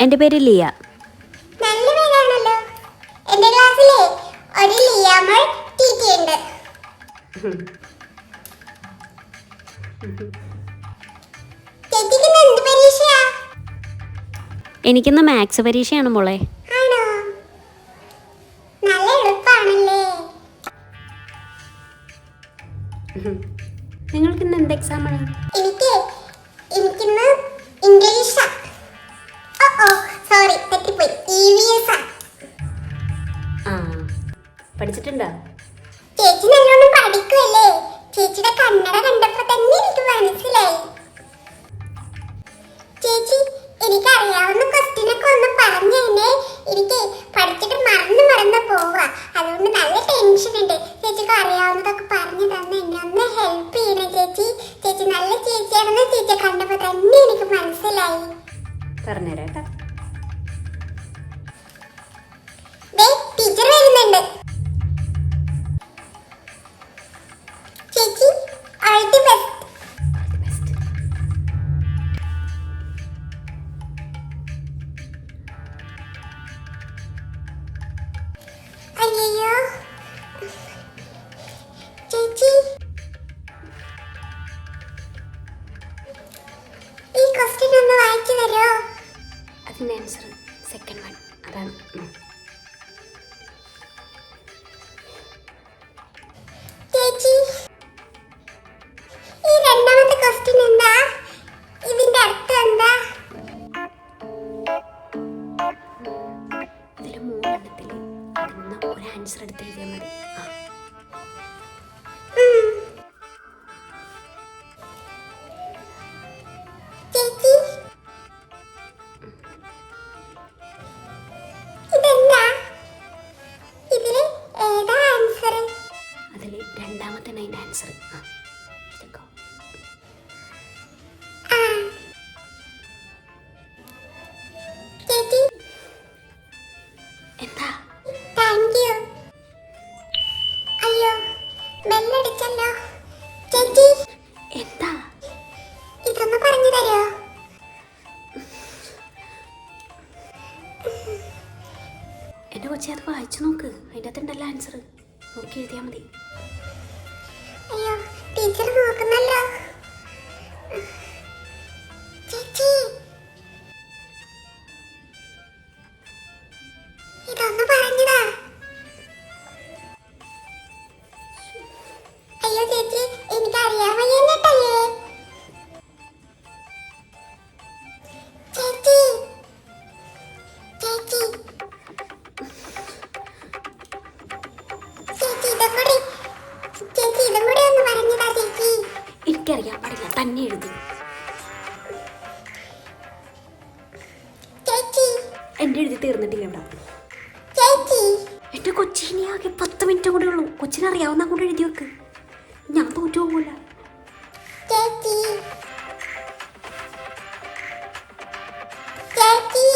എന്റെ പേര് ലിയ. നല്ല പേരാണല്ലോ. ക്ലാസ്സിലെ ഒരു എനിക്കിന്ന് മാത്സ് പരീക്ഷയാണ് മോളെ. നിങ്ങൾക്ക് ഇന്ന് എന്ത് എക്സാമാണ് എനിക്കിന്ന് ഇംഗ്ലീഷാ. ഓ ഓ സോറി തെറ്റിപ്പോയി. ഇ വി എസ് ആ. പഠിച്ചിട്ടുണ്ടോ? ചേച്ചി നല്ലോണം പഠിക്കുമല്ലേ ചേച്ചിയുടെ കണ്ണട കണ്ടപ്പോ തന്നെ എനിക്ക് മനസ്സിലായി. ചേച്ചി എനിക്ക് അറിയാവുന്ന ക്വസ്റ്റ്യൻ ഒന്ന് പറഞ്ഞു തന്നെ എനിക്ക് പഠിച്ചിട്ട് മറന്നു മറന്ന് പോവാ അതുകൊണ്ട് നല്ല ടെൻഷൻ ഉണ്ട്. ചേച്ചിക്ക് അറിയാവുന്നതൊക്കെ പറഞ്ഞു തന്നെ എന്നെ ഒന്ന് ഹെൽപ്പ് ചെയ്യണേ ചേച്ചി. ചേച്ചി നല്ല ചേച്ചിയാണെന്ന് ചേച്ചിയെ കണ്ടപ്പോ തന്നെ എനിക്ക് മനസ്സിലായി. പറഞ്ഞുതരാം കേട്ടോ. ടീച്ചർ വരുന്നുണ്ട്. ആൻസർ സെക്കൻഡ് വൺ അതാണ് ആൻസർ എടുത്ത് എഴുതിയാൽ മതി. ആ. രണ്ടാമത്തെ അതിന്റെ ആൻസർ ആ ഇതൊക്കെ ചേച്ചി എന്താ? താങ്ക് യു അയ്യോ ചേച്ചി. എന്താ? ഇതൊന്ന് പറഞ്ഞു തരുമോ? എന്റെ കൊച്ചി അത് വായിച്ചു നോക്ക്. അതിന്റെ അകത്തുണ്ടല്ലോ ആൻസർ നോക്കി എഴുതിയാൽ മതി. ഇതൊന്ന് പറഞ്ഞതാ അയ്യോ ചേച്ചി എനിക്ക് അറിയാൻ വയ്യന്നിട്ടല്ലേ ചേച്ചി ചേച്ചി. ചേച്ചി ഇതും കൂടി ചേച്ചി ഇതും കൂടി ഒന്ന് പറഞ്ഞതാ ചേച്ചി. എനിക്കറിയാൻ പാടില്ല തന്നെ എഴുതി. എന്റെ എഴുതി തീർന്നിട്ടില്ല ഇവിടെ എന്റെ കൊച്ചിനെ ആകെ പത്ത് മിനിറ്റ് കൂടെ ഉള്ളൂ. കൊച്ചിനെ അറിയാവുന്ന കൂടെ എഴുതി വെക്ക്. ഞാൻ തോറ്റു പോകൂല. ചേച്ചി. ചേച്ചി.